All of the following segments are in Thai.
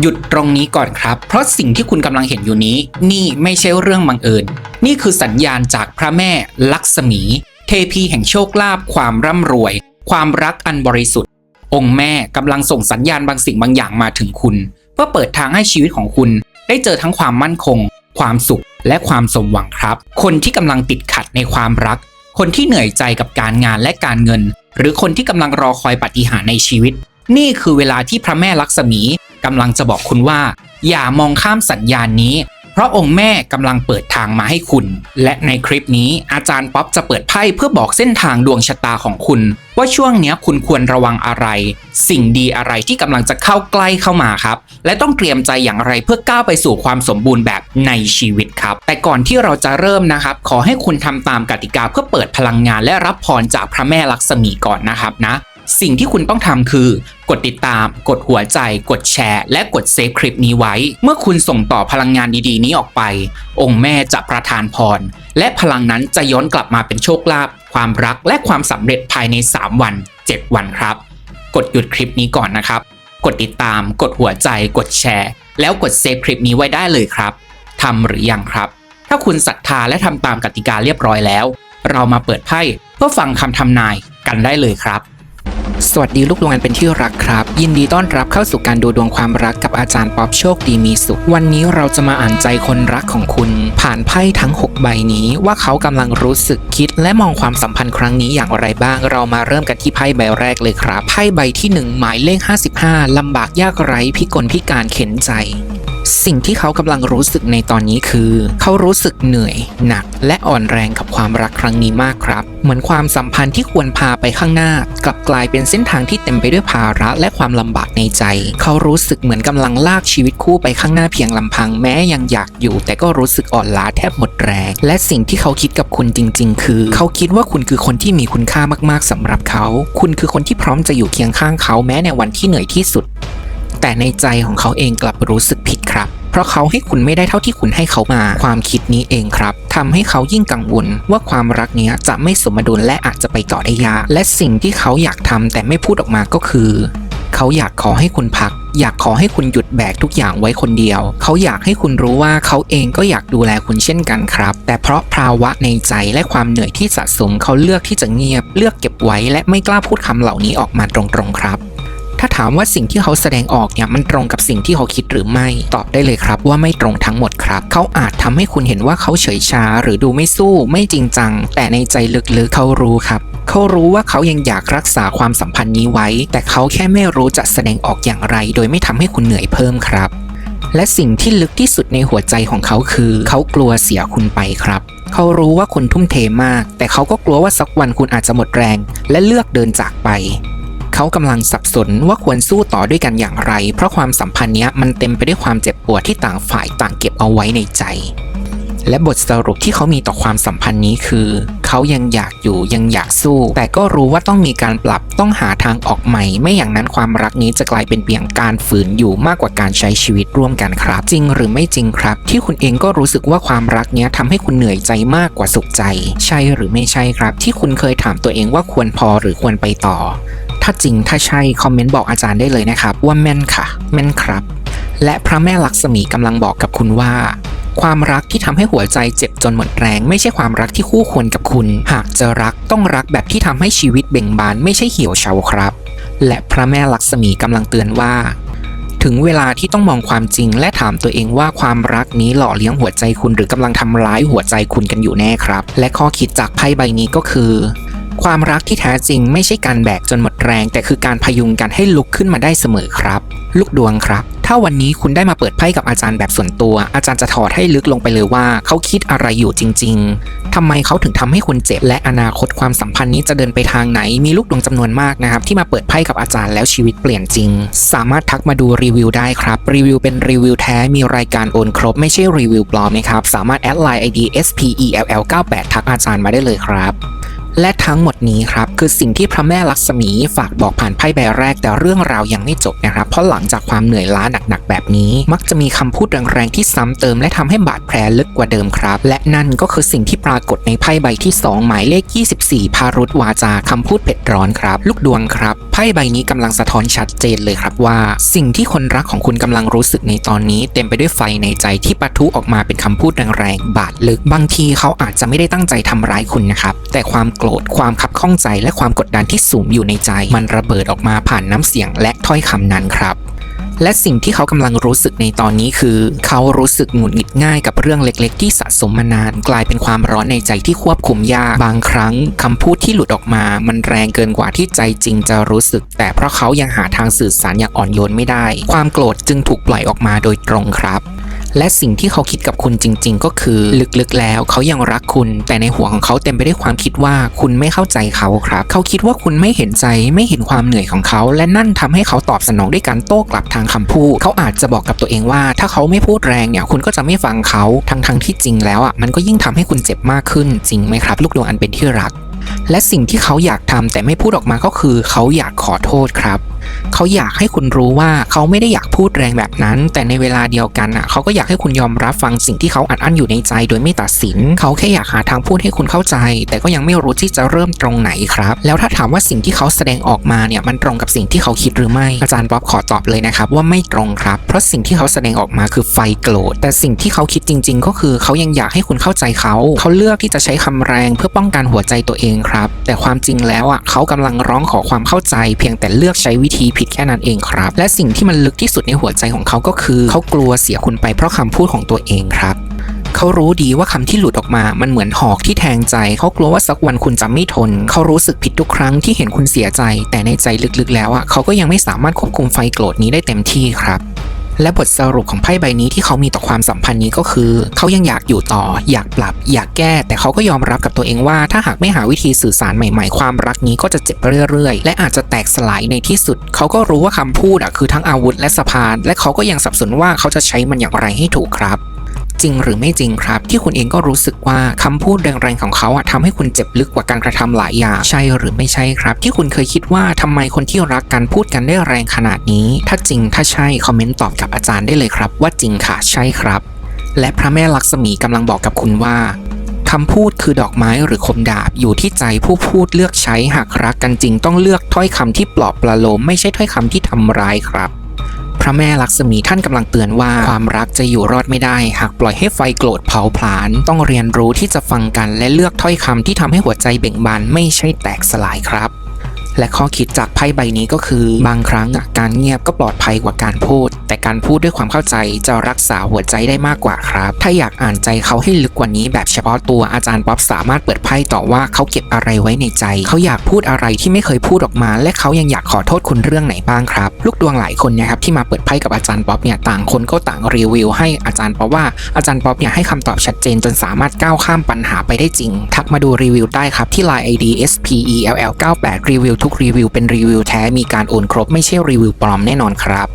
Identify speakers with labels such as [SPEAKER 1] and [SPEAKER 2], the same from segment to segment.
[SPEAKER 1] หยุดตรงนี้ก่อนครับ เพราะสิ่งที่คุณกำลังเห็นอยู่นี้ นี่ไม่ใช่เรื่องบังเอิญ นี่คือสัญญาณจากพระแม่ลักษมี เทพีแห่งโชคลาภความร่ำรวย ความรักอันบริสุทธิ์ องค์แม่กำลังส่งสัญญาณบางสิ่งบางอย่างมาถึงคุณ เพื่อเปิดทางให้ชีวิตของคุณ ได้เจอทั้งความมั่นคง ความสุข และความสมหวังครับ คนที่กำลังติดขัดในความรัก คนที่เหนื่อยใจกับการงานและการเงิน หรือคนที่กำลังรอคอยปาฏิหาริย์ในชีวิต นี่คือเวลาที่พระแม่ลักษมี กำลังจะบอกคุณว่า อย่ามองข้ามสัญญาณนี้ เพราะองค์แม่กำลังเปิดทางมาให้คุณ และในคลิปนี้อาจารย์ป๊อปจะเปิดไพ่เพื่อบอกเส้นทางดวงชะตาของคุณ ว่าช่วงนี้คุณควรระวังอะไร สิ่งดีอะไรที่กำลังจะเข้าใกล้เข้ามาครับ และต้องเตรียมใจอย่างไรเพื่อก้าวไปสู่ความสมบูรณ์แบบในชีวิตครับ แต่ก่อนที่เราจะเริ่มนะครับ ขอให้คุณทำตามกติกาเพื่อเปิดพลังงาน และรับพรจากพระแม่ลักษมีก่อนนะครับนะ สิ่งที่คุณต้องทำคือ กดติดตาม กดหัวใจ กดแชร์ และกดเซฟคลิปนี้ไว้ เมื่อคุณส่งต่อพลังงานดีๆ นี้ออกไป องค์แม่จะประทานพร และพลังนั้นจะย้อนกลับมาเป็นโชคลาภความรักและความสำเร็จภายใน 3 วัน 7 วันครับ กดหยุดคลิปนี้ก่อนนะครับ กดติดตาม กดหัวใจ กดแชร์ แล้วกดเซฟคลิปนี้ไว้ได้เลยครับทำหรือยังครับ ถ้าคุณศรัทธาและทำตามกติกาเรียบร้อยแล้ว เรามาเปิดไพ่เพื่อฟังคำทำนายกันได้เลยครับ สวัสดีลูกดวงอันเป็นที่รักครับ ยินดีต้อนรับเข้าสู่การดูดวงความรักกับอาจารย์ป๊อปโชคดีมีสุข วันนี้เราจะมาอ่านใจคนรักของคุณ ผ่านไพ่ทั้ง 6 ใบนี้ว่าเขากำลังรู้สึกคิด และมองความสัมพันธ์ครั้งนี้อย่างไรบ้าง เรามาเริ่มกันที่ไพ่ใบแรกเลยครับไพ่ใบที่ 1 หมายเลข 55ลำบากยากไร้พิกลพิการเข็นใจ สิ่งที่เขากำลังรู้สึกในตอนนี้คือ เขารู้สึกเหนื่อย หนัก และอ่อนแรงกับความรักครั้งนี้มากครับ เหมือนความสัมพันธ์ที่ควรพาไปข้างหน้ากลับกลายเป็นเส้นทางที่เต็มไปด้วยภาระและความลำบากในใจ เขารู้สึกเหมือนกำลังลากชีวิตคู่ไปข้างหน้าเพียงลำพังแม้ยังอยากอยู่ แต่ก็รู้สึกอ่อนล้าแทบหมดแรง และสิ่งที่เขาคิดกับคุณจริง ๆ คือ เขาคิดว่าคุณคือคนที่มีคุณค่ามากๆสำหรับเขา คุณคือคนที่พร้อมจะอยู่เคียงข้างเขาแม้ในวันที่เหนื่อยที่สุด แต่ในใจของเขาเองกลับรู้สึกผิดครับ เพราะเขาให้คุณไม่ได้เท่าที่คุณให้เขามา ความคิดนี้เองครับทำให้เขายิ่งกังวลว่าความรักนี้จะไม่สมดุลและอาจจะไปต่อได้ยาก และสิ่งที่เขาอยากทำแต่ไม่พูดออกมาก็คือ เขาอยากขอให้คุณพักอยากขอให้คุณหยุดแบกทุกอย่างไว้คนเดียว เขาอยากให้คุณรู้ว่าเขาเองก็อยากดูแลคุณเช่นกันครับ แต่เพราะภาวะในใจและความเหนื่อยที่สะสมเขาเลือกที่จะเงียบ เลือกเก็บไว้และไม่กล้าพูดคำเหล่านี้ออกมาตรงๆครับ ถาถามว่าสิ่งที่เขาแสดงออกเนี่ยมันตรงกับสิ่งที่เขาคิดหรือไม่ ตอบได้เลยครับว่าไม่ตรงทั้งหมดครับ เขาอาจทำให้คุณเห็นว่าเขาเฉยชา หรือดูไม่สู้ไม่จริงจัง แต่ในใจลึกๆเขารู้ครับเขารู้ว่าเขายังอยากรักษาความสัมพันธ์นี้ไว้ แต่เขาแค่ไม่รู้จะแสดงออกอย่างไร โดยไม่ทำให้คุณเหนื่อยเพิ่มครับ และสิ่งที่ลึกที่สุดในหัวใจของเขาคือ เขากลัวเสียคุณไปครับ เขารู้ว่าคุณทุ่มเทมาก แต่เขาก็กลัวว่าสักวันคุณอาจจะหมดแรง และเลือกเดินจากไป เขากำลังสับสนว่าควรสู้ต่อด้วยกันอย่างไร เพราะความสัมพันธ์นี้มันเต็มไปด้วยความเจ็บปวดที่ต่างฝ่ายต่างเก็บเอาไว้ในใจ และบทสรุปที่เขามีต่อความสัมพันธ์นี้คือ เขายังอยากอยู่ยังอยากสู้ แต่ก็รู้ว่าต้องมีการปรับต้องหาทางออกใหม่ ไม่อย่างนั้นความรักนี้จะกลายเป็นเพียงการฝืนอยู่มากกว่าการใช้ชีวิตร่วมกันครับ จริงหรือไม่จริงครับ ที่คุณเองก็รู้สึกว่าความรักนี้ยทำให้คุณเหนื่อยใจมากกว่าสุขใจ ใช่หรือไม่ใช่ครับ ที่คุณเคยถามตัวเองว่าควรพอหรือควรไปต่อ ถ้าจริงถ้าใช่คอมเมนต์บอกอาจารย์ได้เลยนะครับ ว่าแม่นค่ะ แม่นครับ และพระแม่ลักษมีกำลังบอกกับคุณว่า ความรักที่ทำให้หัวใจเจ็บจนหมดแรง ไม่ใช่ความรักที่คู่ควรกับคุณ หากจะรักต้องรักแบบที่ทำให้ชีวิตเบ่งบานไม่ใช่เหี่ยวเฉาครับ และพระแม่ลักษมีกำลังเตือนว่าถึงเวลาที่ต้องมองความจริงและถามตัวเองว่าความรักนี้หล่อเลี้ยงหัวใจคุณหรือกำลังทำร้ายหัวใจคุณกันอยู่แน่ครับ และข้อคิดจากไพ่ใบนี้ก็คือ ความรักที่แท้จริงไม่ใช่การแบกจนหมดแรง แต่คือการพยุงกันให้ลุกขึ้นมาได้เสมอครับ ลูกดวงครับ ถ้าวันนี้คุณได้มาเปิดไพ่กับอาจารย์แบบส่วนตัว อาจารย์จะถอดให้ลึกลงไปเลยว่า เขาคิดอะไรอยู่จริง ๆทำไมเขาถึงทำให้คุณเจ็บ และอนาคตความสัมพันธ์นี้จะเดินไปทางไหน มีลูกดวงจำนวนมากนะครับที่มาเปิดไพ่กับอาจารย์แล้วชีวิตเปลี่ยนจริง สามารถทักมาดูรีวิวได้ครับรีวิวเป็นรีวิวแท้มีรายการโอนครบไม่ใช่รีวิวปลอมนะครับสามารถแอดไลน์ ID SPELL98 ทักอาจารย์มาได้เลยครับ และทั้งหมดนี้ครับ คือสิ่งที่พระแม่ลักษมีฝากบอกผ่านไพ่ใบแรกแต่เรื่องราวยังไม่จบนะครับ เพราะหลังจากความเหนื่อยล้าหนักๆแบบนี้ มักจะมีคำพูดแรงๆที่ซ้ำเติม และทำให้บาดแผลลึกกว่าเดิมครับ และนั่นก็คือสิ่งที่ปรากฏในไพ่ใบที่ 2 หมายเลข 24 พารุตวาจาคำพูดเผ็ดร้อนครับ ลูกดวงครับไพ่ใบนี้กำลังสะท้อนชัดเจนเลยครับว่า สิ่งที่คนรักของคุณกำลังรู้สึกในตอนนี้ เต็มไปด้วยไฟในใจที่ปะทุออกมาเป็นคำพูดแรงๆบาดลึก บางทีเขาอาจจะไม่ได้ตั้งใจทำร้ายคุณนะครับแต่ความโกรธ ความขับข้องใจและความกดดันที่สูงอยู่ในใจ มันระเบิดออกมาผ่านน้ำเสียงและถ้อยคำนั้นครับและสิ่งที่เขากำลังรู้สึกในตอนนี้คือ เขารู้สึกหงุดหงิดง่ายกับเรื่องเล็กๆ ที่สะสมมานาน กลายเป็นความร้อนในใจที่ควบคุมยาก บางครั้งคำพูดที่หลุดออกมา มันแรงเกินกว่าที่ใจจริงจะรู้สึก แต่เพราะเขายังหาทางสื่อสารอย่างอ่อนโยนไม่ได้ ความโกรธจึงถูกปล่อยออกมาโดยตรงครับ และสิ่งที่เขาคิดกับคุณจริง ๆ ก็คือลึกๆแล้วเขายังรักคุณ แต่ในหัวของเขาเต็มไปด้วยความคิดว่าคุณไม่เข้าใจเขาครับ เขาคิดว่าคุณไม่เห็นใจไม่เห็นความเหนื่อยของเขา และนั่นทำให้เขาตอบสนองด้วยการโต้กลับทางคำพูด เขาอาจจะบอกกับตัวเองว่า ถ้าเขาไม่พูดแรงเนี่ยคุณก็จะไม่ฟังเขาทั้งๆที่จริงแล้วอะมันก็ยิ่งทำให้คุณเจ็บมากขึ้นจริงไหมครับ ลูกดวงอันเป็นที่รักและสิ่งที่เขาอยากทำแต่ไม่พูดออกมาก็คือเขาอยากขอโทษครับ เขาอยากให้คุณรู้ว่าเขาไม่ได้อยากพูดแรงแบบนั้น แต่ในเวลาเดียวกันอะเขาก็อยากให้คุณยอมรับฟังสิ่งที่เขาอัดอั้นอยู่ในใจ โดยไม่ตัดสิน เขาแค่อยากหาทางพูดให้คุณเข้าใจ แต่ก็ยังไม่รู้ที่จะเริ่มตรงไหนครับ แล้วถ้าถามว่าสิ่งที่เขาแสดงออกมาเนี่ยมันตรงกับสิ่งที่เขาคิดหรือไม่ อาจารย์ป๊อบขอตอบเลยนะครับว่าไม่ตรงครับ เพราะสิ่งที่เขาแสดงออกมาคือไฟโกรธ แต่สิ่งที่เขาคิดจริง ๆ ก็คือเขายังอยากให้คุณเข้าใจเขา เขาเลือกที่จะใช้คำแรงเพื่อป้องกันหัวใจตัวเองครับ แต่ความจริงแล้วอะเขากำลังร้องขอความเข้าใจ เพียงแต่เลือกใช้วิธีีผิดแค่นั้นเองครับ และสิ่งที่มันลึกที่สุดในหัวใจของเขาก็คือ เขากลัวเสียคุณไปเพราะคำพูดของตัวเองครับเขารู้ดีว่าคำที่หลุดออกมา มันเหมือนหอกที่แทงใจ เขากลัวว่าสักวันคุณจะไม่ทน เขารู้สึกผิดทุกครั้งที่เห็นคุณเสียใจ แต่ในใจลึกๆ แล้วอะเขาก็ยังไม่สามารถควบคุมไฟโกรธนี้ได้เต็มที่ครับ และบทสรุปของไพ่ใบนี้ที่เขามีต่อความสัมพันธ์นี้ก็คือ เขายังอยากอยู่ต่อ อยากปรับ อยากแก้ แต่เขาก็ยอมรับกับตัวเองว่า ถ้าหากไม่หาวิธีสื่อสารใหม่ๆ ความรักนี้ก็จะเจ็บเรื่อยๆ และอาจจะแตกสลายในที่สุด เขาก็รู้ว่าคำพูดอะคือทั้งอาวุธและสะพาน และเขาก็ยังสับสนว่าเขาจะใช้มันอย่างไรให้ถูกครับ จริงหรือไม่จริงครับ ที่คุณเองก็รู้สึกว่าคำพูดแรงๆของเขาอะทำให้คุณเจ็บลึกกว่าการกระทำหลายอย่างใช่หรือไม่ใช่ครับ ที่คุณเคยคิดว่าทำไมคนที่รักกันพูดกันได้แรงขนาดนี้ ถ้าจริงถ้าใช่คอมเมนต์ตอบกับอาจารย์ได้เลยครับ ว่าจริงค่ะใช่ครับ และพระแม่ลักษมีกำลังบอกกับคุณว่าคำพูดคือดอกไม้หรือคมดาบอยู่ที่ใจผู้พูดเลือกใช้หากรักกันจริงต้องเลือกถ้อยคำที่ปลอบประโลมไม่ใช่ถ้อยคำที่ทำร้ายครับ ระแม่ลักษมีท่านกำลังเตือนว่าความรักจะอยู่รอดไม่ได้ หากปล่อยให้ไฟโกรธเผาผลาญต้องเรียนรู้ที่จะฟังกันและเลือกถ้อยคำที่ทำให้หัวใจเบ่งบานไม่ใช่แตกสลายครับ และข้อคิดจากไพ่ใบนี้ก็คือบางครั้งการเงียบก็ปลอดภัยกว่าการพูด แต่การพูดด้วยความเข้าใจจะรักษาหัวใจได้มากกว่าครับ ถ้าอยากอ่านใจเขาให้ลึกกว่านี้แบบเฉพาะตัวอาจารย์ป๊อบสามารถเปิดไพ่ต่อว่าเขาเก็บอะไรไว้ในใจ เขาอยากพูดอะไรที่ไม่เคยพูดออกมา และเขายังอยากขอโทษคุณเรื่องไหนบ้างครับ ลูกดวงหลายคนนะครับที่มาเปิดไพ่กับอาจารย์ป๊อบเนี่ยต่างคนก็ต่างรีวิว ให้อาจารย์ป๊อบว่าอาจารย์ป๊อบเนี่ยให้คำตอบชัดเจนจนสามารถก้าวข้ามปัญหาไปได้จริง ทักมาดูรีวิวได้ครับที่ Line ID SPELL 98 รีวิวทุกรีวิวเป็นรีวิวแท้มีการโอนครบไม่ใช่รีวิวปลอมแน่นอนครับ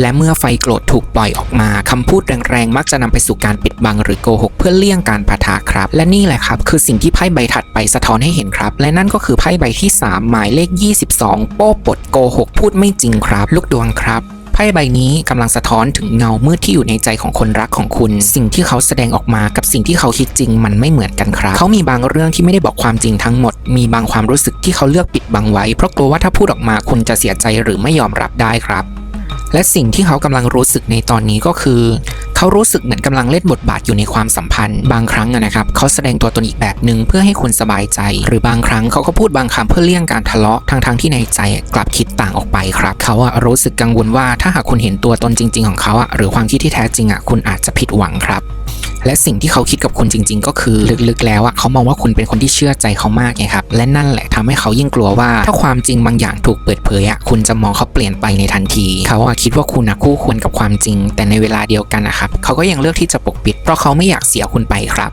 [SPEAKER 1] และเมื่อไฟโกรธถูกปล่อยออกมาคำพูดแรงๆ มักจะนำไปสู่การปิดบังหรือโกหกเพื่อเลี่ยงการปะทะครับ และนี่แหละครับ คือสิ่งที่ไพ่ใบถัดไปสะท้อนให้เห็นครับ และนั่นก็คือไพ่ใบที่ 3 หมายเลข 22 โป้ปดโกหกพูดไม่จริงครับ ลูกดวงครับ พ่ใบนี้กำลังสะท้อนถึงเงามืดที่อยู่ในใจของคนรักของคุณ สิ่งที่เขาแสดงออกมากับสิ่งที่เขาคิดจริงมันไม่เหมือนกันครับ เขามีบางเรื่องที่ไม่ได้บอกความจริงทั้งหมด มีบางความรู้สึกที่เขาเลือกปิดบังไว้ เพราะกลัวว่าถ้าพูดออกมาคุณจะเสียใจหรือไม่ยอมรับได้ครับ และสิ่งที่เขากำลังรู้สึกในตอนนี้ก็คือ เขารู้สึกเหมือนกำลังเล่นบทบาทอยู่ในความสัมพันธ์ บางครั้งนะครับ เขาแสดงตัวตนอีกแบบหนึ่งเพื่อให้คุณสบายใจ หรือบางครั้งเขาก็พูดบางคำเพื่อเลี่ยงการทะเลาะทางทางที่ในใจกลับคิดต่างออกไปครับ เขาอะรู้สึกกังวลว่าถ้าหากคุณเห็นตัวตนจริง ๆ ของเขาอะหรือความคิดที่แท้จริงอะคุณอาจจะผิดหวังครับ และสิ่งที่เขาคิดกับคุณจริง ๆ ก็คือลึกๆ แล้วอะเขามองว่าคุณเป็นคนที่เชื่อใจเขามากไงครับ และนั่นแหละทำให้เขายิ่งกลัวว่า ถ้าความจริงบางอย่างถูกเปิดเผยอะคุณจะมองเขาเปลี่ยนไปในทันที เขาอะคิดว่าคุณอะคู่ควรกับความจริง แต่ในเวลาเดียวกันนะครับเขาก็ยังเลือกที่จะปกปิด เพราะเขาไม่อยากเสียคุณไปครับ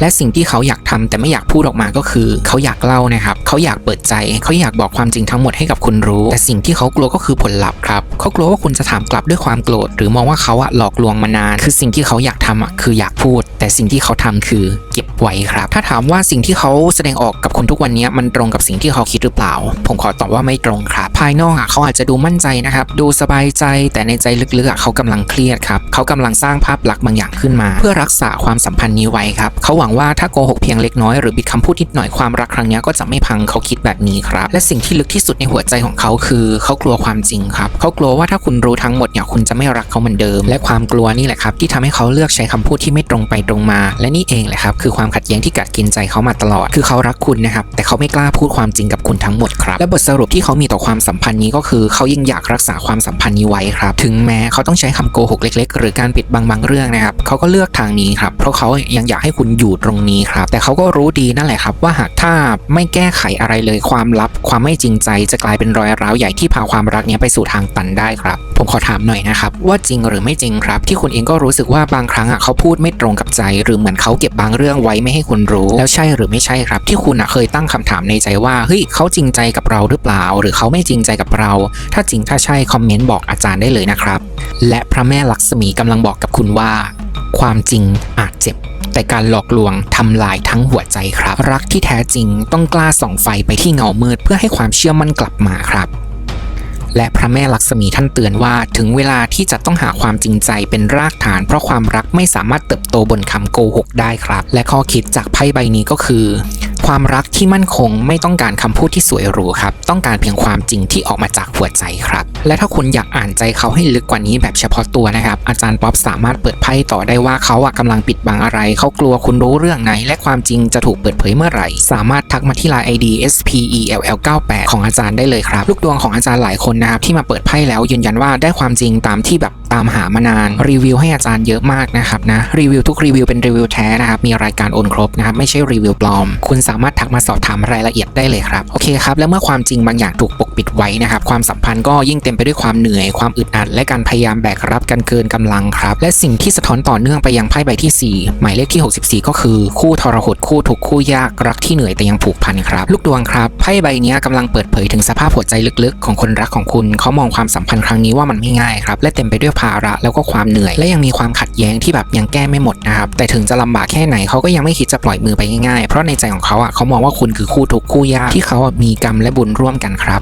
[SPEAKER 1] และสิ่งที่เขาอยากทำแต่ไม่อยากพูดออกมาก็คือ เขาอยากเล่านะครับ เขาอยากเปิดใจ เขาอยากบอกความจริงทั้งหมดให้กับคุณรู้ แต่สิ่งที่เขากลัวก็คือผลลัพธ์ครับ เขากลัวว่าคุณจะถามกลับด้วยความโกรธ หรือมองว่าเขาอะหลอกลวงมานาน คือสิ่งที่เขาอยากทำอะคืออยากพูด แต่สิ่งที่เขาทำคือ ก็บไว้ครับ ถ้าถามว่าสิ่งที่เขาแสดงออกกับคุณทุกวันนี้มันตรงกับสิ่งที่เขาคิดหรือเปล่า ผมขอตอบว่าไม่ตรงครับ ภายนอกอะเขาอาจจะดูมั่นใจนะครับ ดูสบายใจ แต่ในใจลึกๆเขากำลังเครียดครับ เขากำลังสร้างภาพลักษณ์บางอย่างขึ้นมา เพื่อรักษาความสัมพันธ์นี้ไว้ครับ เขาหวังว่าถ้าโกหกเพียงเล็กน้อยหรือบิดคำพูดนิดหน่อยความรักครั้งนี้ก็จะไม่พังเขาคิดแบบนี้ครับ และสิ่งที่ลึกที่สุดในหัวใจของเขาคือ เขากลัวความจริงครับ เขากลัวว่าถ้าคุณรู้ทั้งหมดเนี่ยคุณจะไม่รักเขาเหมือนเดิม และความกลัวนี่แหละครับที่ทำให้เขาเลือกใช้คำพูดที่ไม่ตรงไปตรงมา และนี่เองแหละครับคือความขัดแย้งที่กัดกินใจเขามาตลอด คือเขารักคุณนะครับ แต่เขาไม่กล้าพูดความจริงกับคุณทั้งหมดครับ และบทสรุปที่เขามีต่อความสัมพันธ์นี้ก็คือเขายังอยากรักษาความสัมพันธ์นี้ไว้ครับ ถึงแม้เขาต้องใช้คำโกหกเล็ก ๆ หรือการปิดบังบางเรื่องนะครับ เขาก็เลือกทางนี้ครับ เพราะเขายังอยากให้คุณอยู่ตรงนี้ครับ แต่เขาก็รู้ดีนั่นแหละครับ ว่าหากถ้าไม่แก้ไขอะไรเลยความลับ ความไม่จริงใจจะกลายเป็นรอยร้าวใหญ่ที่พาความรักนี้ไปสู่ทางตันได้ครับ ผมขอถามหน่อยนะครับว่าจริงหรือไม่จริงครับ ที่คุณเองก็รู้สึกว่าบางครั้งอะเขาพูดไม่ตรงกับใจ หรือเหมือนเขาเก็บบางเรื่องไว้ไม่ให้คุณรู้ แล้วใช่หรือไม่ใช่ครับ ที่คุณอะเคยตั้งคำถามในใจว่าเฮ้ยเขาจริงใจกับเราหรือเปล่า หรือเขาไม่จริงใจกับเรา ถ้าจริงถ้าใช่คอมเมนต์บอกอาจารย์ได้เลยนะครับ และพระแม่ลักษมีกำลังบอกกับคุณว่า ความจริงอาจเจ็บแต่การหลอกลวงทำลายทั้งหัวใจครับ รักที่แท้จริงต้องกล้าส่องไฟไปที่เงามืดเพื่อให้ความเชื่อมั่นกลับมาครับ และพระแม่ลักษมีท่านเตือนว่า ถึงเวลาที่จะต้องหาความจริงใจเป็นรากฐาน เพราะความรักไม่สามารถเติบโตบนคำโกหกได้ครับ และข้อคิดจากไพ่ใบนี้ก็คือ ความรักที่มั่นคงไม่ต้องการคำพูดที่สวยหรูครับ ต้องการเพียงความจริงที่ออกมาจากหัวใจครับ และถ้าคุณอยากอ่านใจเขาให้ลึกกว่านี้แบบเฉพาะตัวนะครับ อาจารย์ป๊อปสามารถเปิดไพ่ต่อได้ว่าเขาอะกำลังปิดบังอะไร เขากลัวคุณรู้เรื่องไหน และความจริงจะถูกเปิดเผยเมื่อไหร่ สามารถทักมาที่ Line ID SPELL98 ของอาจารย์ได้เลยครับ ลูกดวงของอาจารย์หลายคนนะครับที่มาเปิดไพ่แล้วยืนยันว่าได้ความจริงตามที่แบบ ตามหามานานรีวิวให้อาจารย์เยอะมากนะครับนะรีวิวทุกรีวิวเป็นรีวิวแท้นะครับมีรายการโอนครบนะครับไม่ใช่รีวิวปลอม คุณสามารถทักมาสอบถามรายละเอียดได้เลยครับโอเคครับแล้วเมื่อความจริงบางอย่างถูกปกปิดไว้นะครับความสัมพันธ์ก็ยิ่งเต็มไปด้วยความเหนื่อยความอึดอัดและการพยายามแบกรับกันเกินกำลังครับและสิ่งที่สะท้อนต่อเนื่องไปยังไพ่ใบที่ 4 หมายเลขที่ 64 ก็คือ คู่ทรหดคู่ทุกคู่ยากรักที่เหนื่อยแต่ยังผูกพันครับลูกดวงครับไพ่ใบนี้กำลังเปิดเผยถึงสภาพหัวใจลึกๆ ของคนรักของคุณเขามองความสัมพันธ์ครั้งนี้ว่ามันไม่ง่ายครับและเต็มไปด้วยภาระแล้วก็ความเหนื่อย และยังมีความขัดแย้งที่แบบยังแก้ไม่หมดนะครับแต่ถึงจะลำบากแค่ไหนเขาก็ยังไม่คิดจะปล่อยมือไปง่ายๆ เพราะในใจของเขาอะเขามองว่าคุณคือคู่ทุกคู่ยากที่เขามีกรรมและบุญร่วมกันครับ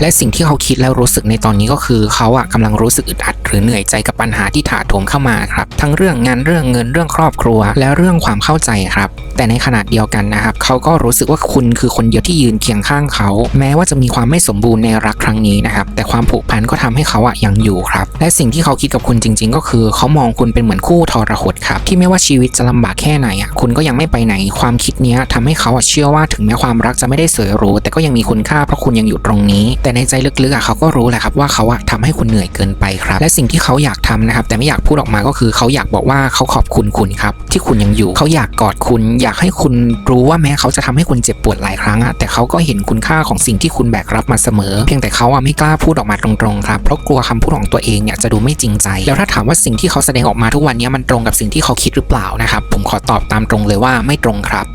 [SPEAKER 1] และสิ่งที่เขาคิดแล้วรู้สึกในตอนนี้ก็คือเขาอะกำลังรู้สึกอึดอัดหรือเหนื่อยใจกับปัญหาที่ถาโถมเข้ามาครับ ทั้งเรื่องงานเรื่องเงินเรื่องครอบครัว และเรื่องความเข้าใจครับ แต่ในขณะเดียวกันนะครับเขาก็รู้สึกว่าคุณคือคนเดียวที่ยืนเคียงข้างเขา แม้ว่าจะมีความไม่สมบูรณ์ในรักครั้งนี้นะครับ แต่ความผูกพันก็ทำให้เขาอะยังอยู่ครับ และสิ่งที่เขาคิดกับคุณจริง ๆ ก็คือเขามองคุณเป็นเหมือนคู่ทรหดครับที่ไม่ว่าชีวิตจะลำบากแค่ไหนอะคุณก็ยังไม่ไปไหน ความคิดนี้ยทำให้เขาอะเชื่อว่าถึงแม้ความรักจะไม่ได้สวยหรูแต่ก็ยังมีคุณค่าเพราะคุณยังอยู่ตรงนี้แต่ในใจลึกๆอะเขาก็รู้แหละครับว่าเขาอะทำให้คุณเหนื่อยเกินไปครับ และสิ่งที่เขาอยากทำนะครับแต่ไม่อยากพูดออกมาก็คือเขาอยากบอกว่าเขาขอบคุณคุณครับที่คุณยังอยู่เขาอยากกอดคุณ อยากให้คุณรู้ว่าแม้เขาจะทำให้คุณเจ็บปวดหลายครั้งอะแต่เขาก็เห็นคุณค่าของสิ่งที่คุณแบกรับมาเสมอ เพียงแต่เขาอะไม่กล้าพูดออกมาตรงๆครับเพราะกลัวคำพูดของตัวเองเนี่ยจะดูไม่จริงใจ แล้วถ้าถามว่าสิ่งที่เขาแสดงออกมาทุกวันนี้มันตรงกับสิ่งที่เขาคิดหรือเปล่านะครับผมขอตอบตามตรงเลยว่าไม่ตรงครับ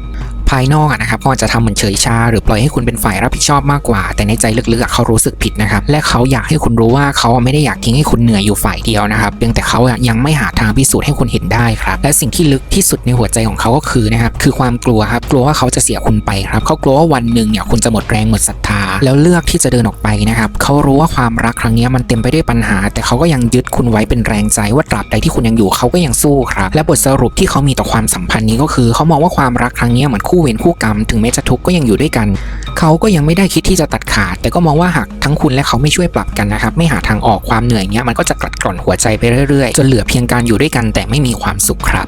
[SPEAKER 1] ภายนอกนะครับก็อาจจะทำเหมือนเฉยชา หรือปล่อยให้คุณเป็นฝ่ายรับผิดชอบมากกว่า แต่ในใจลึกๆเขารู้สึกผิดนะครับและเขาอยากให้คุณรู้ว่าเขาไม่ได้อยากทิ้งให้คุณเหนื่อยอยู่ฝ่ายเดียวนะครับเพียงแต่เขาอะยังไม่หาทางพิสูจน์ให้คุณเห็นได้ครับและสิ่งที่ลึกที่สุดในหัวใจของเขาก็คือนะครับคือความกลัวครับกลัวว่าเขาจะเสียคุณไปครับเขากลัวว่าวันหนึ่งเนี่ยคุณจะหมดแรงหมดศรัทธา แล้วเลือกที่จะเดินออกไปนะครับเขารู้ว่าความรักครั้งนี้มันเต็มไปด้วยปัญหา แต่เขาก็ยังยึดคุณไว้เป็นแรงใจว่าตราบใดที่คุณยังอยู่เขาก็ยังสู้ครับและบทสรุปที่เขามีต่อความสัมพันธ์นี้ก็คือเขามองว่าความรักครั้งนี้เหมือนคู่เวรคู่กรรมถึงแม้จะทุกข์ก็ยังอยู่ด้วยกัน เขาก็ยังไม่ได้คิดที่จะตัดขาด แต่ก็มองว่าหากทั้งคุณและเขาไม่ช่วยปรับกันนะครับ ไม่หาทางออกความเหนื่อยเนี้ยมันก็จะกลัดกร่อนหัวใจไปเรื่อยๆ จนเหลือเพียงการอยู่ด้วยกันแต่ไม่มีความสุขครับ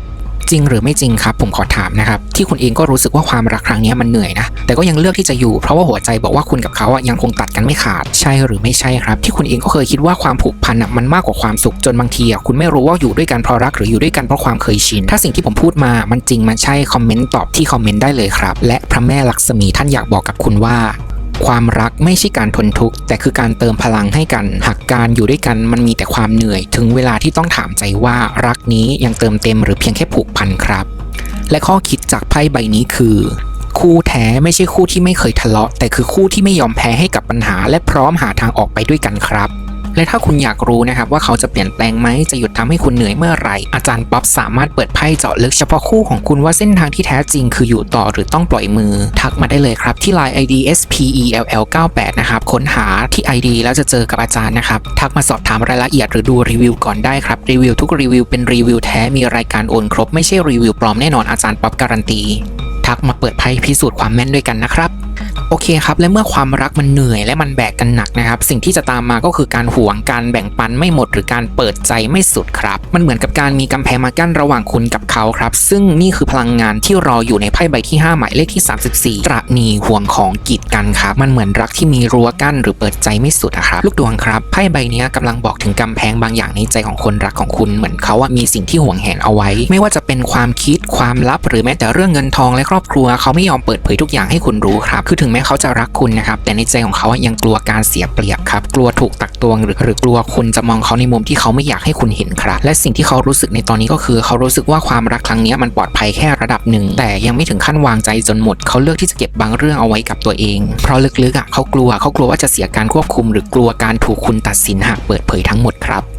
[SPEAKER 1] จริงหรือไม่จริงครับ ผมขอถามนะครับ ที่คุณเองก็รู้สึกว่าความรักครั้งนี้มันเหนื่อยนะ แต่ก็ยังเลือกที่จะอยู่เพราะว่าหัวใจบอกว่าคุณกับเขาอะยังคงตัดกันไม่ขาดใช่หรือไม่ใช่ครับ ที่คุณเองก็เคยคิดว่าความผูกพันอะมันมากกว่าความสุขจนบางทีอะคุณไม่รู้ว่าอยู่ด้วยกันเพราะรักหรืออยู่ด้วยกันเพราะความเคยชิน ถ้าสิ่งที่ผมพูดมามันจริงมันใช่คอมเมนต์ตอบที่คอมเมนต์ได้เลยครับและพระแม่ลักษมีท่านอยากบอกกับคุณว่า ความรักไม่ใช่การทนทุกข์แต่คือการเติมพลังให้กัน หากการอยู่ด้วยกันมันมีแต่ความเหนื่อย ถึงเวลาที่ต้องถามใจว่ารักนี้ยังเติมเต็มหรือเพียงแค่ผูกพันครับ และข้อคิดจากไพ่ใบนี้คือ คู่แท้ไม่ใช่คู่ที่ไม่เคยทะเลาะ แต่คือคู่ที่ไม่ยอมแพ้ให้กับปัญหา และพร้อมหาทางออกไปด้วยกันครับ และถ้าคุณอยากรู้นะครับว่าเขาจะเปลี่ยนแปลงไหมจะหยุดทำให้คุณเหนื่อยเมื่อไหร่ อาจารย์ป๊อบสามารถเปิดไพ่เจาะลึกเฉพาะคู่ของคุณว่าเส้นทางที่แท้จริงคืออยู่ต่อหรือต้องปล่อยมือ ทักมาได้เลยครับที่ Line ID SPELL 98 นะครับค้นหาที่ ID แล้วจะเจอกับอาจารย์นะครับทักมาสอบถามรายละเอียดหรือดูรีวิวก่อนได้ครับรีวิวทุกรีวิวเป็นรีวิวแท้มีรายการโอนครบไม่ใช่รีวิวปลอมแน่นอนอาจารย์ป๊อบการันตีทักมาเปิดไพ่พิสูจน์ความแม่นด้วยกันนะครับ โอเคครับ และเมื่อความรักมันเหนื่อยและมันแบกกันหนักนะครับ สิ่งที่จะตามมาก็คือการห่วงการแบ่งปันไม่หมดหรือการเปิดใจไม่สุดครับ มันเหมือนกับการมีกำแพงมากั้นระหว่างคุณกับเขาครับ ซึ่งนี่คือพลังงานที่รออยู่ในไพ่ใบที่ 5 หมายเลขที่ 34 ตระนีห่วงของกีดกันครับ มันเหมือนรักที่มีรั้วกั้นหรือเปิดใจไม่สุดอะครับ ลูกดวงครับ ไพ่ใบนี้กำลังบอกถึงกำแพงบางอย่างในใจของคนรักของคุณเหมือนเขาอะมีสิ่งที่ห่วงแหนเอาไว้ ไม่ว่าจะเป็นความคิดความลับ หรือแม้แต่เรื่องเงินทองและครอบครัวเขาไม่ยอมเปิดเผยทุกอย่างให้คุณรู้ครับคือถึงแม้เขาจะรักคุณนะครับ แต่ในใจของเขาอะยังกลัวการเสียเปรียบครับ กลัวถูกตักตวงหรือหรือกลัวคุณจะมองเขาในมุมที่เขาไม่อยากให้คุณเห็นครับ และสิ่งที่เขารู้สึกในตอนนี้ก็คือ เขารู้สึกว่าความรักครั้งนี้มันปลอดภัยแค่ระดับหนึ่ง แต่ยังไม่ถึงขั้นวางใจจนหมด เขาเลือกที่จะเก็บบางเรื่องเอาไว้กับตัวเอง เพราะลึกๆอะเขากลัวเขากลัวว่าจะเสียการควบคุม หรือกลัวการถูกคุณตัดสินหากเปิดเผยทั้งหมดครับ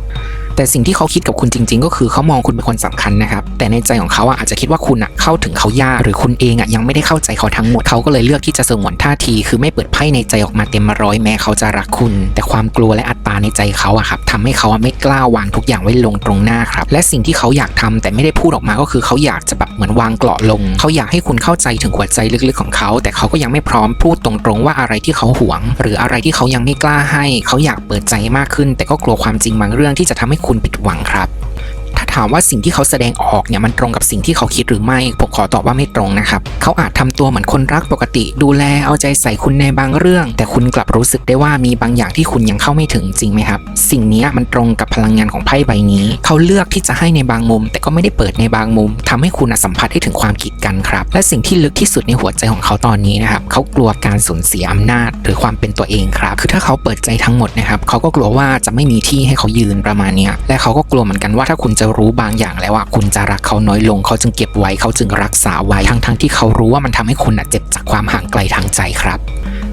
[SPEAKER 1] แต่สิ่งที่เขาคิดกับคุณจริง ๆ ก็คือเขามองคุณเป็นคนสำคัญนะครับ แต่ในใจของเขาอะอาจจะคิดว่าคุณอะเข้าถึงเขายากหรือคุณเองอะยังไม่ได้เข้าใจเขาทั้งหมดเขาก็เลยเลือกที่จะสงวนท่าที คือไม่เปิดไพ่ในใจออกมาเต็มร้อยแม้เขาจะรักคุณ แต่ความกลัวและอัตตาในใจเขาอะครับทำให้เขาอะไม่กล้าวางทุกอย่างไว้ลงตรงหน้าครับ และสิ่งที่เขาอยากทำแต่ไม่ได้พูดออกมาก็คือเขาอยากจะแบบเหมือนวางเกราะลง เขาอยากให้คุณเข้าใจถึงหัวใจลึกๆของเขา แต่เขาก็ยังไม่พร้อมพูดตรงๆ ว่าอะไรที่เขาหวง หรืออะไรที่เขายังไม่กล้าให้ เขาอยากเปิดใจมากขึ้น แต่ก็กลัวความจริงบางเรื่องที่จะทำให้คุณผิดหวังครับ ถามว่าสิ่งที่เขาแสดงออกเนี่ยมันตรงกับสิ่งที่เขาคิดหรือไม่ผมขอตอบว่าไม่ตรงนะครับเขาอาจทำตัวเหมือนคนรักปกติ ดูแลเอาใจใส่คุณในบางเรื่อง แต่คุณกลับรู้สึกได้ว่ามีบางอย่างที่คุณยังเข้าไม่ถึงจริงไหมครับ สิ่งนี้มันตรงกับพลังงานของไพ่ใบนี้ เขาเลือกที่จะให้ในบางมุม แต่ก็ไม่ได้เปิดในบางมุมทำให้คุณสัมผัสได้ถึงความกีดกันครับ และสิ่งที่ลึกที่สุดในหัวใจของเขาตอนนี้นะครับเขากลัวการสูญเสียอำนาจ หรือความเป็นตัวเองครับ คือถ้าเขาเปิดใจทั้งหมดนะครับเขาก็กลัวว่าจะไม่มีที่ให้เขายืนประมาณนี้และเขาก็กลัวเหมือนกันว่าถ้าคุณจะรู้บางอย่างแล้วว่าคุณจะรักเขาน้อยลงเขาจึงเก็บไว้เขาจึงรักษาไว้ทั้งทั้งๆที่เขารู้ว่ามันทำให้คุณอะเจ็บจากความห่างไกลทางใจครับ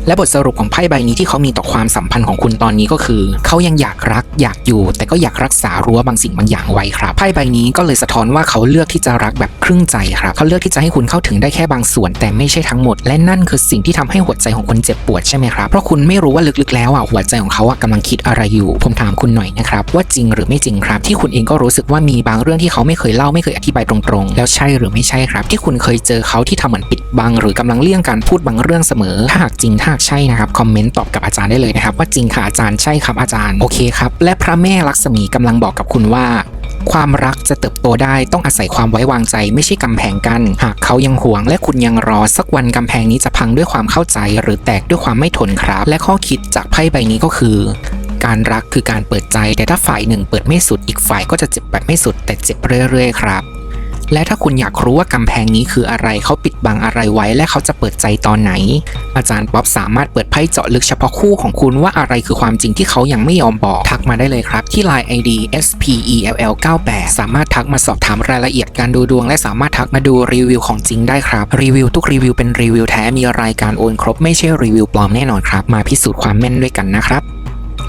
[SPEAKER 1] และบทสรุปของไพ่ใบนี้ที่เขามีต่อความสัมพันธ์ของคุณตอนนี้ก็คือ เขายังอยากรักอยากอยู่ แต่ก็อยากรักษารั้วบางสิ่งบางอย่างไว้ครับไพ่ใบนี้ก็เลยสะท้อนว่าเขาเลือกที่จะรักแบบครึ่งใจครับเขาเลือกที่จะให้คุณเข้าถึงได้แค่บางส่วน แต่ไม่ใช่ทั้งหมด และนั่นคือสิ่งที่ทำให้หัวใจของคนเจ็บปวดใช่ไหมครับเพราะคุณไม่รู้ว่าลึกๆแล้วอะหัวใจของเขาอะกำลังคิดอะไรอยู่ ผมถามคุณหน่อยนะครับว่าจริงหรือไม่จริงครับ ที่คุณเองก็รู้สึกว่ามีบางเรื่องที่เขาไม่เคยเล่าไม่เคยอธิบายตรงๆ แล้วใช่หรือไม่ใช่ครับ ที่คุณเคยเจอเขาที่ทำเหมือนปิดบัง หรือกำลังเลี่ยงการพูดบางเรื่องเสมอถ้าหากจริงถ้าากใช่นะครับคอมเมนต์ตอบกับอาจารย์ได้เลยนะครับว่าจริงค่ะอาจารย์ใช่ครับอาจารย์โอเคครับและพระแม่ลักษมีกำลังบอกกับคุณว่า ความรักจะเติบโตได้ต้องอาศัยความไว้วางใจ ไม่ใช่กำแพงกัน หากเขายังห่วง และคุณยังรอสักวันกำแพงนี้จะพังด้วยความเข้าใจ หรือแตกด้วยความไม่ทนครับ และข้อคิดจากไพ่ใบนี้ก็คือการรักคือการเปิดใจ แต่ถ้าฝ่ายหนึ่งเปิดไม่สุดอีกฝ่ายก็จะเจ็บแบบไม่สุด แต่เจ็บเรื่อยๆ ครับ และถ้าคุณอยากรู้ว่ากำแพงนี้คืออะไรเขาปิดบังอะไรไว้และเขาจะเปิดใจตอนไหน อาจารย์ป๊อบสามารถเปิดไพ่เจาะลึกเฉพาะคู่ของคุณว่าอะไรคือความจริงที่เขายังไม่ยอมบอก ทักมาได้เลยครับ ที่ Line ID SPELL 98 สามารถทักมาสอบถามรายละเอียดการดูดวง และสามารถทักมาดูรีวิวของจริงได้ครับรีวิวทุกรีวิวเป็นรีวิวแท้มีรายการโอนครบไม่ใช่รีวิวปลอมแน่นอนครับ มาพิสูจน์ความแม่นด้วยกันนะครับ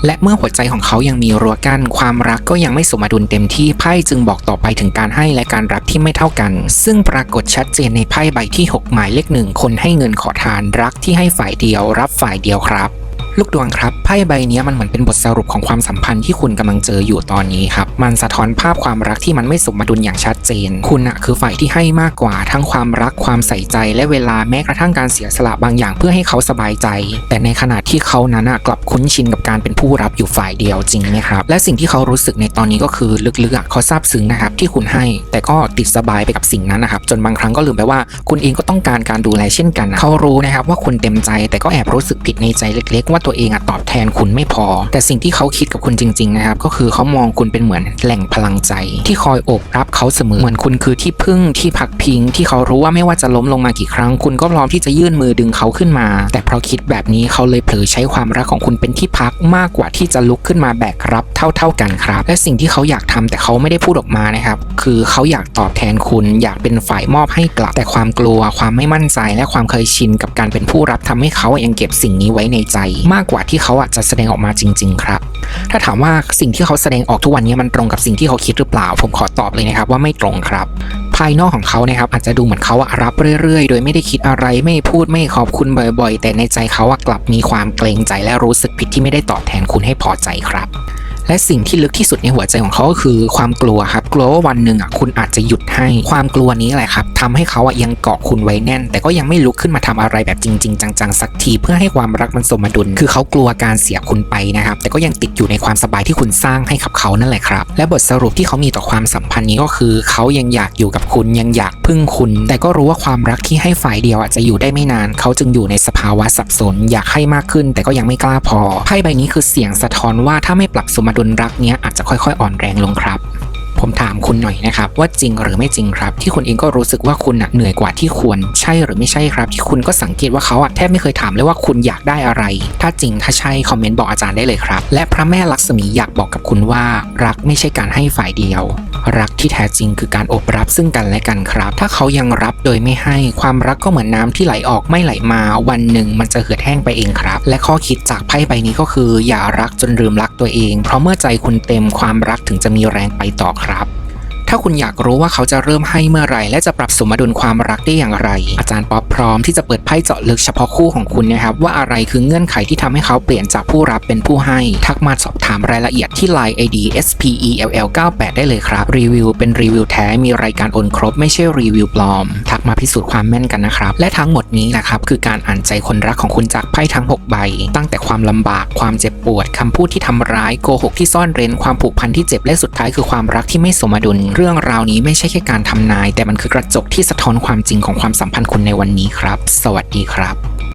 [SPEAKER 1] และเมื่อหัวใจของเขายังมีรั้วกั้นความรักก็ยังไม่สมดุลเต็มที่ไพ่จึงบอกต่อไปถึงการให้และการรับที่ไม่เท่ากัน ซึ่งปรากฏชัดเจนในไพ่ใบที่ 6 หมายเลขหนึ่งคนให้เงินขอทานรักที่ให้ฝ่ายเดียวรับฝ่ายเดียวครับ ลูกดวงครับไพ่ใบนี้มันเหมือนเป็นบทสรุปของความสัมพันธ์ที่คุณกำลังเจออยู่ตอนนี้ครับมันสะท้อนภาพความรักที่มันไม่สมดุลอย่างชัดเจน คุณอะคือฝ่ายที่ให้มากกว่าทั้งความรักความใส่ใจและเวลาแม้กระทั่งการเสียสละบางอย่างเพื่อให้เขาสบายใจ แต่ในขณะที่เขานั้นอะกลับคุ้นชินกับการเป็นผู้รับอยู่ฝ่ายเดียวจริงไหมครับและสิ่งที่เขารู้สึกในตอนนี้ก็คือลึกๆอะเขาซาบซึ้งนะครับที่คุณให้ แต่ก็ติดสบายไปกับสิ่งนั้นนะครับจนบางครั้งก็ลืมไปว่า คุณเองก็ต้องการการดูแลเช่นกัน เขารู้นะครับว่าคุณเต็มใจ แต่ก็แอบรู้สึกผิดในใจเล็กๆว่าตัวเองอะตอบแทนคุณไม่พอ แต่สิ่งที่เขาคิดกับคุณจริงๆนะครับก็คือเขามองคุณเป็นเหมือนแหล่งพลังใจ ที่คอยโอบรับเขาเสมอเหมือนคุณคือที่พึ่งที่พักพิง ที่เขารู้ว่าไม่ว่าจะล้มลงมากี่ครั้ง คุณก็พร้อมที่จะยื่นมือดึงเขาขึ้นมา แต่เพราะคิดแบบนี้เขาเลยเผลอใช้ความรักของคุณเป็นที่พักมากกว่าที่จะลุกขึ้นมาแบกรับเท่า ๆกันครับ และสิ่งที่เขาอยากทำแต่เขาไม่ได้พูดออกมานะครับคือเขาอยากตอบแทนคุณ อยากเป็นฝ่ายมอบให้กลับแต่ความกลัว ความไม่มั่นใจ และความเคยชินกับการเป็นผู้รับทำให้เขายังเก็บสิ่งนี้ไว้ในใจมากกว่าที่เขาอาจจะแสดงออกมาจริง ๆ ครับ ถ้าถามว่าสิ่งที่เขาแสดงออกทุกวันนี้มันตรงกับสิ่งที่เขาคิดหรือเปล่า ผมขอตอบเลยนะครับว่าไม่ตรงครับ ภายนอกของเขานะครับอาจจะดูเหมือนเขาอะรับเรื่อยๆ โดยไม่ได้คิดอะไรไม่พูดไม่ขอบคุณบ่อย ๆ แต่ในใจเขาอะกลับมีความเกรงใจและรู้สึกผิดที่ไม่ได้ตอบแทนคุณให้พอใจครับ และสิ่งที่ลึกที่สุดในหัวใจของเขาก็คือความกลัวครับ กลัวว่าวันหนึ่งอะคุณอาจจะหยุดให้ ความกลัวนี้แหละครับทำให้เขาอะยังเกาะคุณไว้แน่น แต่ก็ยังไม่ลุกขึ้นมาทำอะไรแบบจริง ๆ จังๆสักทีเพื่อให้ความรักมันสมดุล คือเขากลัวการเสียคุณไปนะครับ แต่ก็ยังติดอยู่ในความสบายที่คุณสร้างให้กับเขานั่นแหละครับ และบทสรุปที่เขามีต่อความสัมพันธ์นี้ก็คือ เขายังอยากอยู่กับคุณยังอยากพึ่งคุณ แต่ก็รู้ว่าความรักที่ให้ฝ่ายเดียวอาจจะอยู่ได้ไม่นาน เขาจึงอยู่ในสภาวะสับสน อยากให้มากขึ้น แต่ก็ยังไม่กล้าพอไพ่ใบนี้คือเสียงสะท้อนว่าถ้าไม่ปรับสมดุลรักเนี้ยอาจจะค่อยๆ อ่อนแรงลงครับ ผมถามคุณหน่อยนะครับ ว่าจริงหรือไม่จริงครับ ที่คุณเองก็รู้สึกว่าคุณน่ะเหนื่อยกว่าที่ควร ใช่หรือไม่ใช่ครับ ที่คุณก็สังเกตว่าเขาอะแทบไม่เคยถามเลยว่าคุณอยากได้อะไร ถ้าจริงถ้าใช่คอมเมนต์บอกอาจารย์ได้เลยครับ และพระแม่ลักษมีอยากบอกกับคุณว่า รักไม่ใช่การให้ฝ่ายเดียว รักที่แท้จริงคือการอบรับซึ่งกันและกันครับ ถ้าเขายังรับโดยไม่ให้ความรักก็เหมือนน้ำที่ไหลออกไม่ไหลมา วันหนึ่งมันจะเหือดแห้งไปเองครับ และข้อคิดจากไพ่ใบนี้ก็คือ อย่ารักจนลืมรักตัวเอง เพราะเมื่อใจคุณเต็มความรักถึงจะมีแรงไปต่อครับ ถ้าคุณอยากรู้ว่าเขาจะเริ่มให้เมื่อไรและจะปรับสมดุลความรักได้อย่างไร อาจารย์ป๊อปพร้อมที่จะเปิดไพ่เจาะลึกเฉพาะคู่ของคุณนะครับว่าอะไรคือเงื่อนไขที่ทำให้เขาเปลี่ยนจากผู้รับเป็นผู้ให้ ทักมาสอบถามรายละเอียดที่ Line ID SPELL 98 ได้เลยครับ รีวิวเป็นรีวิวแท้มีรายการโอนครบไม่ใช่รีวิวปลอม ทักมาพิสูจน์ความแม่นกันนะครับ และทั้งหมดนี้แหละครับคือการอ่านใจคนรักของคุณจากไพ่ทั้ง 6 ใบ ตั้งแต่ความลำบากความเจ็บปวดคำพูดที่ทำร้ายโกหกที่ซ่อนเร้นความผูกพันที่เจ็บและสุดท้ายคือความรักที่ไม่สมดุลเรื่องราวนี้ไม่ใช่แค่การทำนาย แต่มันคือกระจกที่สะท้อนความจริงของความสัมพันธ์คุณในวันนี้ครับ สวัสดีครับ